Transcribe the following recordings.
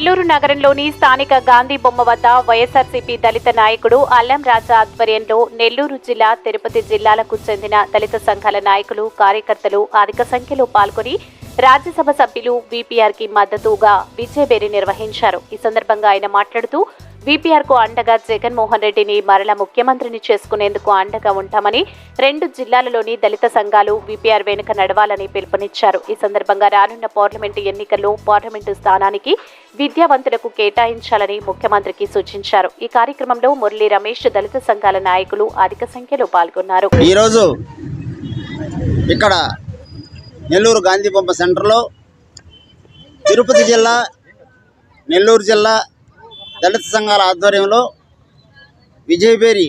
నెల్లూరు నగరంలోని స్థానిక గాంధీ బొమ్మ వద్ద వైఎస్ఆర్సీపీ దళిత నాయకుడు అల్లం రాజా ఆధ్వర్యంలో నెల్లూరు జిల్లా తిరుపతి జిల్లాలకు చెందిన దళిత సంఘాల నాయకులు కార్యకర్తలు అధిక సంఖ్యలో పాల్గొని రాజ్యసభ సభ్యులు వీపీఆర్కి మద్దతుగా విజయబేరి నిర్వహించారు. ఈ సందర్భంగా ఆయన మాట్లాడుతూ వీపీఆర్కు అండగా జగన్మోహన్ రెడ్డిని మరల ముఖ్యమంత్రిని చేసుకునేందుకు అండగా ఉంటామని రెండు జిల్లాలలోని దళిత సంఘాలు వీపీఆర్ వెనుక నడవాలని పిలుపునిచ్చారు. ఈ సందర్భంగా రానున్న పార్లమెంటు ఎన్నికల్లో పార్లమెంటు స్థానానికి విద్యావంతులకు కేటాయించాలని ముఖ్యమంత్రికి సూచించారు. ఈ కార్యక్రమంలో మురళీ రమేష్ దళిత సంఘాల నాయకులు అధిక సంఖ్యలో పాల్గొన్నారు. ఈరోజు ఇక్కడ నెల్లూరు గాంధీ పంప సెంటర్లో తిరుపతి జిల్లా నెల్లూరు జిల్లా దళిత సంఘాల ఆధ్వర్యంలో విజయబేరి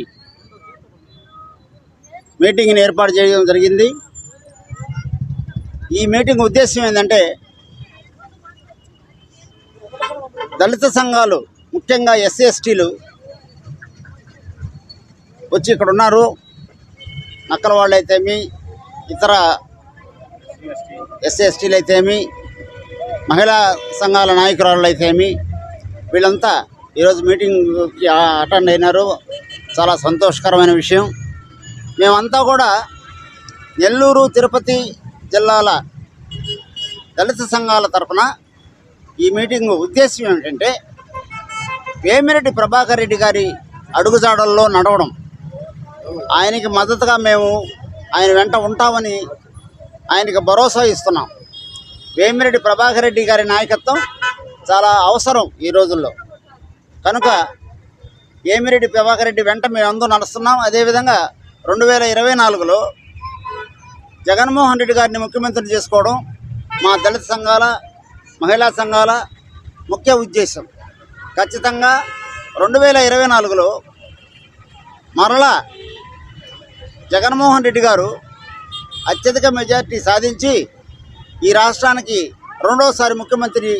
మీటింగ్ని ఏర్పాటు చేయడం జరిగింది. ఈ మీటింగ్ ఉద్దేశం ఏంటంటే దళిత సంఘాలు ముఖ్యంగా ఎస్సీ ఎస్టీలు వచ్చి ఇక్కడ ఉన్నారు. నక్కల వాళ్ళు అయితేమి ఇతర ఎస్సీ ఎస్టీలు అయితేమి మహిళా సంఘాల నాయకురాళ్ళు అయితేమి వీళ్ళంతా ఈరోజు మీటింగ్కి అటెండ్ అయినారు. చాలా సంతోషకరమైన విషయం. మేమంతా కూడా నెల్లూరు తిరుపతి జిల్లాల దళిత సంఘాల తరఫున ఈ మీటింగ్ ఉద్దేశం ఏమిటంటే వేమిరెడ్డి ప్రభాకర్ రెడ్డి గారి అడుగుజాడల్లో నడవడం. ఆయనకి మద్దతుగా మేము ఆయన వెంట ఉంటామని ఆయనకి భరోసా ఇస్తున్నాం. వేమిరెడ్డి ప్రభాకర్ రెడ్డి గారి నాయకత్వం చాలా అవసరం ఈ రోజుల్లో. కనుక ఏమిరెడ్డి ప్రభాకర్ రెడ్డి వెంట మేము అందరూ నడుస్తున్నాం. అదేవిధంగా రెండు వేల ఇరవై నాలుగులో జగన్మోహన్ రెడ్డి గారిని ముఖ్యమంత్రిని చేసుకోవడం మా దళిత సంఘాల మహిళా సంఘాల ముఖ్య ఉద్దేశం. ఖచ్చితంగా రెండు వేల ఇరవై నాలుగులో మరలా జగన్మోహన్ రెడ్డి గారు అత్యధిక మెజార్టీ సాధించి ఈ రాష్ట్రానికి రెండవసారి ముఖ్యమంత్రి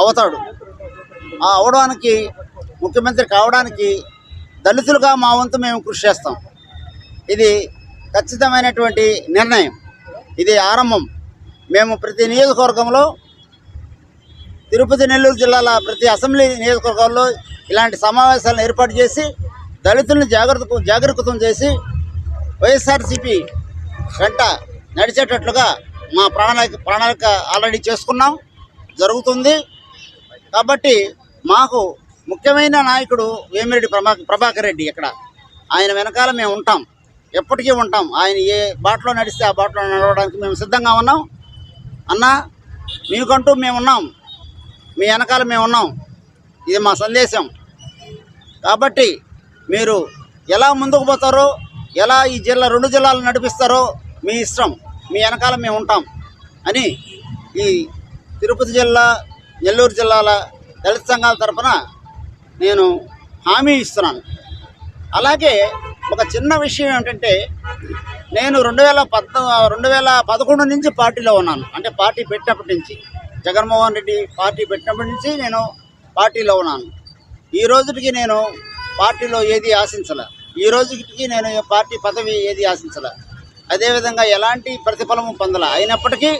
అవుతాడు. ఆ అవడానికి ముఖ్యమంత్రి కావడానికి దళితులుగా మా వంతు మేము కృషి చేస్తాం. ఇది ఖచ్చితమైనటువంటి నిర్ణయం. ఇది ఆరంభం. మేము ప్రతి నియోజకవర్గంలో తిరుపతి నెల్లూరు జిల్లాల ప్రతి అసెంబ్లీ నియోజకవర్గాల్లో ఇలాంటి సమావేశాలను ఏర్పాటు చేసి దళితులను జాగ్రత్త జాగరూకతం చేసి వైఎస్ఆర్సీపీ వెంట నడిచేటట్లుగా మా ప్రణాళిక ప్రణాళిక ఆల్రెడీ చేసుకున్నాం. జరుగుతుంది. కాబట్టి మాకు ముఖ్యమైన నాయకుడు వేమిరెడ్డి ప్రభా ప్రభాకర్ రెడ్డి ఇక్కడ. ఆయన వెనకాల మేము ఉంటాం. ఎప్పటికీ ఉంటాం. ఆయన ఏ బాటలో నడిస్తే ఆ బాటలో నడవడానికి మేము సిద్ధంగా ఉన్నాం. అన్నా మీకంటూ మేము ఉన్నాం. మీ వెనకాల మేము ఉన్నాం. ఇది మా సందేశం. కాబట్టి మీరు ఎలా ముందుకు పోతారో ఎలా ఈ జిల్లా రెండు జిల్లాలు నడిపిస్తారో మీ ఇష్టం. మీ వెనకాల మేము ఉంటాం అని ఈ తిరుపతి జిల్లా నెల్లూరు జిల్లాల దళిత సంఘాల తరపున నేను హామీ ఇస్తున్నాను. అలాగే ఒక చిన్న విషయం ఏంటంటే నేను రెండు వేల పద్నా రెండు వేల పదకొండు నుంచి పార్టీలో ఉన్నాను. అంటే పార్టీ పెట్టినప్పటి నుంచి జగన్మోహన్ రెడ్డి పార్టీ పెట్టినప్పటి నుంచి నేను పార్టీలో ఉన్నాను. ఈ రోజుకి నేను పార్టీలో ఏది ఆశించలే. ఈ రోజుకి నేను పార్టీ పదవి ఏది ఆశించలే. అదేవిధంగా ఎలాంటి ప్రతిఫలము పొందలే. అయినప్పటికీ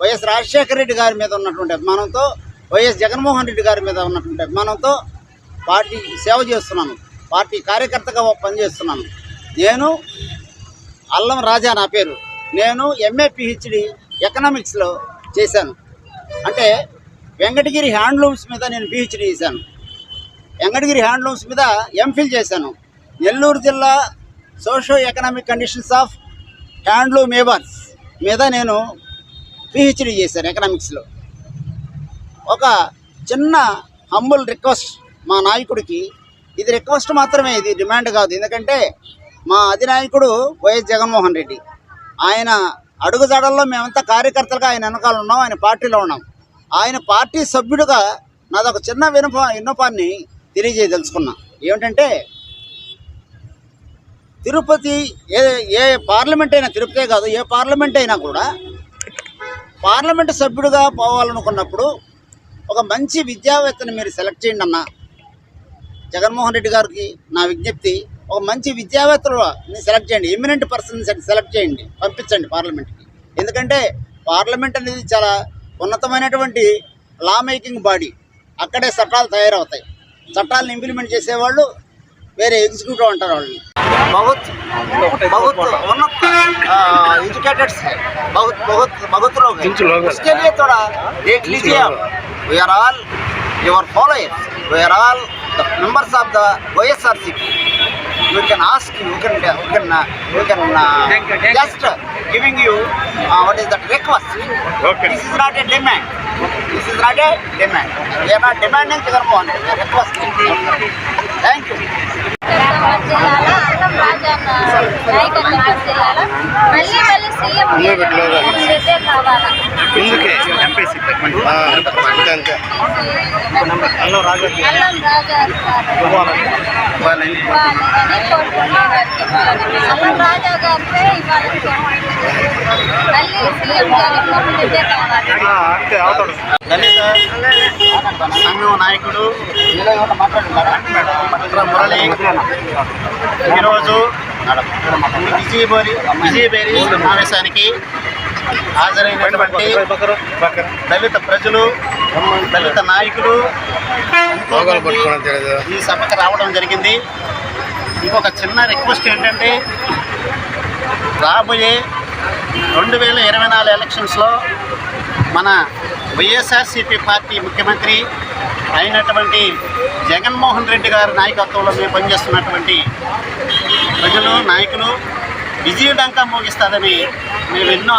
వైఎస్ రాజశేఖర రెడ్డి గారి మీద ఉన్నటువంటి అభిమానంతో వైఎస్ జగన్మోహన్ రెడ్డి గారి మీద ఉన్నటువంటి అభిమానంతో పార్టీ సేవ చేస్తున్నాను. పార్టీ కార్యకర్తగా పనిచేస్తున్నాను. నేను అల్లం రాజా నా పేరు. నేను ఎంఏ పిహెచ్డి ఎకనామిక్స్లో చేశాను. అంటే వెంకటగిరి హ్యాండ్లూమ్స్ మీద నేను పిహెచ్డి చేశాను. వెంకటగిరి హ్యాండ్లూమ్స్ మీద ఎంఫిల్ చేశాను. నెల్లూరు జిల్లా socio economic conditions of handloom weavers మీద నేను పిహెచ్డి చేశాను ఎకనామిక్స్లో ఒక చిన్న హంబుల్ రిక్వెస్ట్ మా నాయకుడికి ఇది రిక్వెస్ట్ మాత్రమే ఇది డిమాండ్ కాదు. ఎందుకంటే మా అధినాయకుడు వైఎస్ జగన్మోహన్ రెడ్డి. ఆయన అడుగుజాడల్లో మేమంతా కార్యకర్తలుగా ఆయన వెనకాల ఉన్నాం ఆయన పార్టీలో ఉన్నాం. ఆయన పార్టీ సభ్యుడిగా నాదొక చిన్న వినప విన్నపాన్ని తెలియజేయదలుచుకున్నా. ఏమిటంటే తిరుపతి ఏ ఏ పార్లమెంట్ అయినా తిరుపతే కాదు ఏ పార్లమెంట్ అయినా కూడా పార్లమెంటు సభ్యుడిగా పోవాలనుకున్నప్పుడు ఒక మంచి విద్యావేత్తని మీరు సెలెక్ట్ చేయండి అన్నా. జగన్మోహన్ రెడ్డి గారికి నా విజ్ఞప్తి ఒక మంచి విద్యావేత్తని సెలెక్ట్ చేయండి ఎమినెంట్ పర్సన్ సెలెక్ట్ చేయండి పంపించండి పార్లమెంట్కి ఎందుకంటే పార్లమెంట్ అనేది చాలా ఉన్నతమైనటువంటి లా మేకింగ్ బాడీ అక్కడే చట్టాలు తయారవుతాయి చట్టాలను ఇంప్లిమెంట్ చేసేవాళ్ళు వేరే ఎగ్జిక్యూటివ్ అంటారు వాళ్ళని बहुत बहुत उन्नत एजुकेटेड है बहुत बहुत बहुत लोग हैं उसके लिए थोड़ा देख लीजिए आप we are all your followers we are all the members of the YSRCP. You can ask, you can, you can, you can uh, thank you, thank just uh, giving you uh, what is that request. Okay. This is not a demand. This is not a demand. We are not demanding Jagannamohan. We are requesting. Thank you. మళ్ళీ మళ్ళీ CM కావాలా ఎందుకే MPC అంతే అల్లం రాజా వాళ్ళని అల్లం రాజా గారిపై ఇవాళ మళ్ళీ సీఎం జగన్మోహన్ రెడ్డి కావాలి అంతే అవుతాడు దళిత సంఘం నాయకుడు మురళి. ఈరోజు విజయబేరి విజయబేరి సమావేశానికి హాజరైనటువంటి దళిత ప్రజలు దళిత నాయకులు ఈ సభకు రావడం జరిగింది. ఇంకొక చిన్న రిక్వెస్ట్ ఏంటంటే రాబోయే రెండు వేల ఇరవై నాలుగు ఎలక్షన్స్లో మన వైఎస్ఆర్సీపీ పార్టీ ముఖ్యమంత్రి అయినటువంటి జగన్మోహన్ రెడ్డి గారి నాయకత్వంలో మేము పనిచేస్తున్నటువంటి ప్రజలు నాయకులు విజయడంకా మోగిస్తారని మేము ఎన్నో